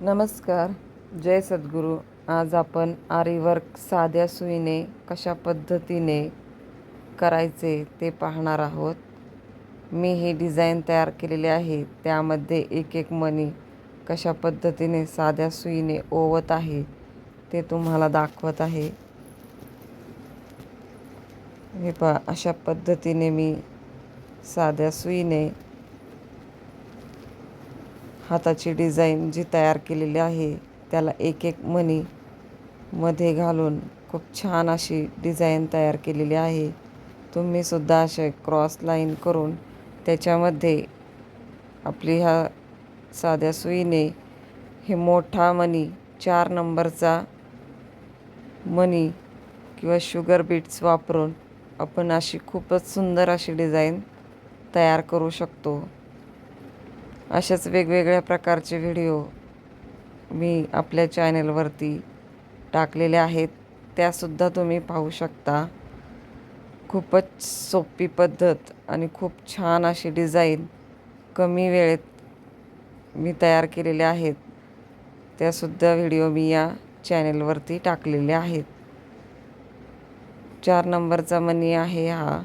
नमस्कार. जय सद्गुरू. आज आपण आरीवर्क साध्या सुईने कशा पद्धतीने करायचे ते पाहणार आहोत. मी हे डिझाईन तयार केलेली आहे. त्यामध्ये एक एक मणी कशा पद्धतीने साध्या सुईने ओवत आहे ते तुम्हाला दाखवत आहे. हे पहा अशा पद्धतीने मी साध्या सुईने हाताची डिझाईन जी तयार केलेली आहे त्याला एक एक मणी मध्ये घालून खूप छान अशी डिझाईन तयार केलेली आहे. तुम्हीसुद्धा असे क्रॉस लाईन करून त्याच्यामध्ये आपली ह्या साध्या सुईने हे मोठा मणी चार नंबरचा मणी किंवा शुगर बीट्स वापरून आपण अशी खूपच सुंदर अशी डिझाईन तयार करू शकतो. अशाच वेगवेगळ्या प्रकारचे व्हिडिओ मी आपल्या चॅनलवरती टाकलेले आहेत. त्यासुद्धा तुम्ही पाहू शकता. खूपच सोपी पद्धत आणि खूप छान अशी डिझाईन कमी वेळेत मी तयार केलेले आहेत. त्यासुद्धा व्हिडिओ मी या चॅनलवरती टाकलेले आहेत. चार नंबरचा मनी आहे हा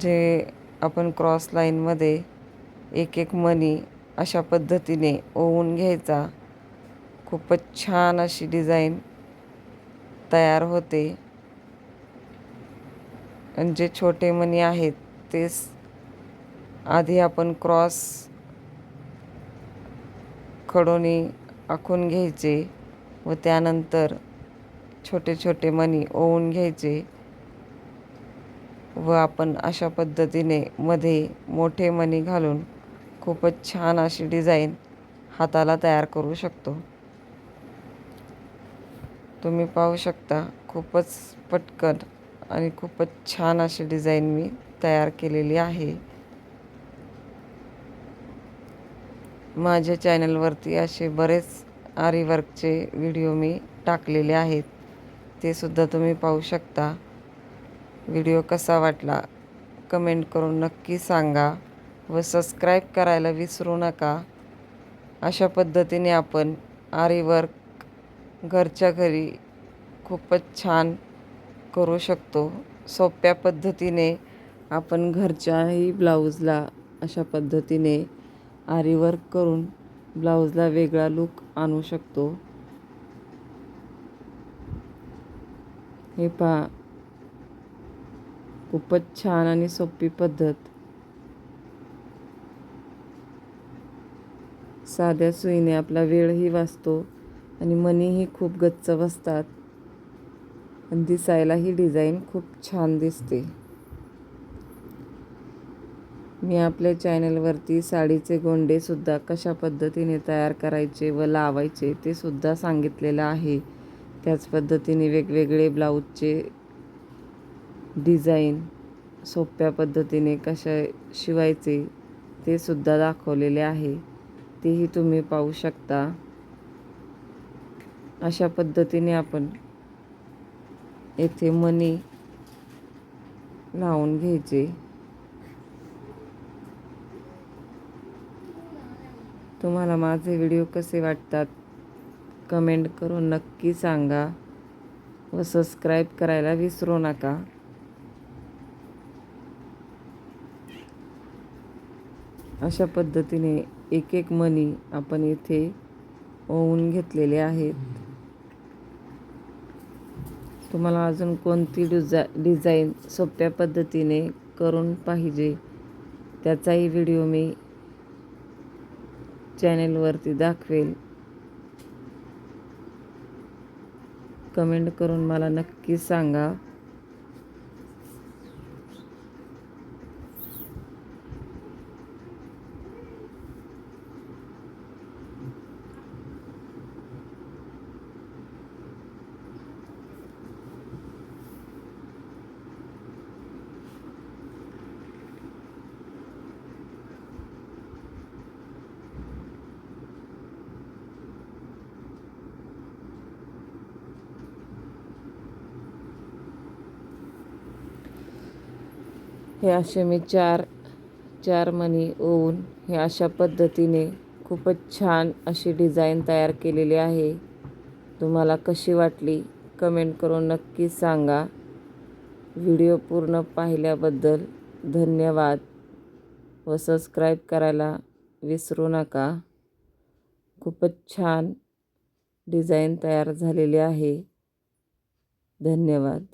जे आपण क्रॉस लाईनमध्ये एक एक मणी अशा पद्धतीने ओवून घ्यायचा. खूपच छान अशी डिझाईन तयार होते. आणि जे छोटे मणी आहेत तेच आधी आपण क्रॉस खडोनी आखून घ्यायचे व त्यानंतर छोटे छोटे मणी ओवून घ्यायचे व आपण अशा पद्धतीने मध्ये मोठे मणी घालून खूपच छान अशी डिझाईन हाताला तयार करू शकतो. तुम्ही पाहू शकता खूपच पटकन आणि खूपच छान अशी डिझाईन मी तयार केलेली आहे. माझ्या चॅनलवरती असे बरेच आरीवर्कचे व्हिडिओ मी टाकलेले आहेत. ते सुद्धा तुम्ही पाहू शकता. व्हिडिओ कसा वाटला कमेंट करून नक्की सांगा. व सबस्क्राईब करायला विसरू नका. अशा पद्धतीने आपण आरीवर्क घरच्या घरी खूपच छान करू शकतो. सोप्या पद्धतीने आपण घरच्याही ब्लाऊजला अशा पद्धतीने आरीवर्क करून ब्लाऊजला वेगळा लूक आणू शकतो. हे पहा. खूपच छान आणि सोपी पद्धत. साध्या सुईने आपला वेळही वाचतो आणि मनीही खूप गच्च बसतात. आणि दिसायला ही डिझाईन खूप छान दिसते. मी आपल्या चॅनलवरती साडीचे गोंडेसुद्धा कशा पद्धतीने तयार करायचे व लावायचे ते सुद्धा सांगितलेलं आहे. त्याच पद्धतीने वेगवेगळे ब्लाऊजचे डिझाईन सोप्या पद्धतीने कशा शिवायचे ते सुद्धा दाखवलेले आहे. तेही तुम्ही पाहू शकता अशा पद्धतीने आपण येथे मनी लावून घ्यायचे. तुम्हाला माझे व्हिडिओ कसे वाटतात कमेंट करून नक्की सांगा व सबस्क्राईब करायला विसरू नका. अशा पद्धतीने एक एक मणी आपण इथे ओवून घेतलेले आहेत. तुम्हाला अजून कोणती डिझा डिझाईन सोप्या पद्धतीने करून पाहिजे त्याचाही व्हिडिओ मी चॅनेलवरती दाखवेल. कमेंट करून मला नक्की सांगा. हे असे मी चार चार मणी ओवून हे अशा पद्धतीने खूपच छान अशी डिझाईन तयार केलेली आहे. तुम्हाला कशी वाटली कमेंट करून नक्की सांगा. व्हिडिओ पूर्ण पाहिल्याबद्दल धन्यवाद व सबस्क्राईब करायला विसरू नका. खूपच छान डिझाईन तयार झालेली आहे. धन्यवाद.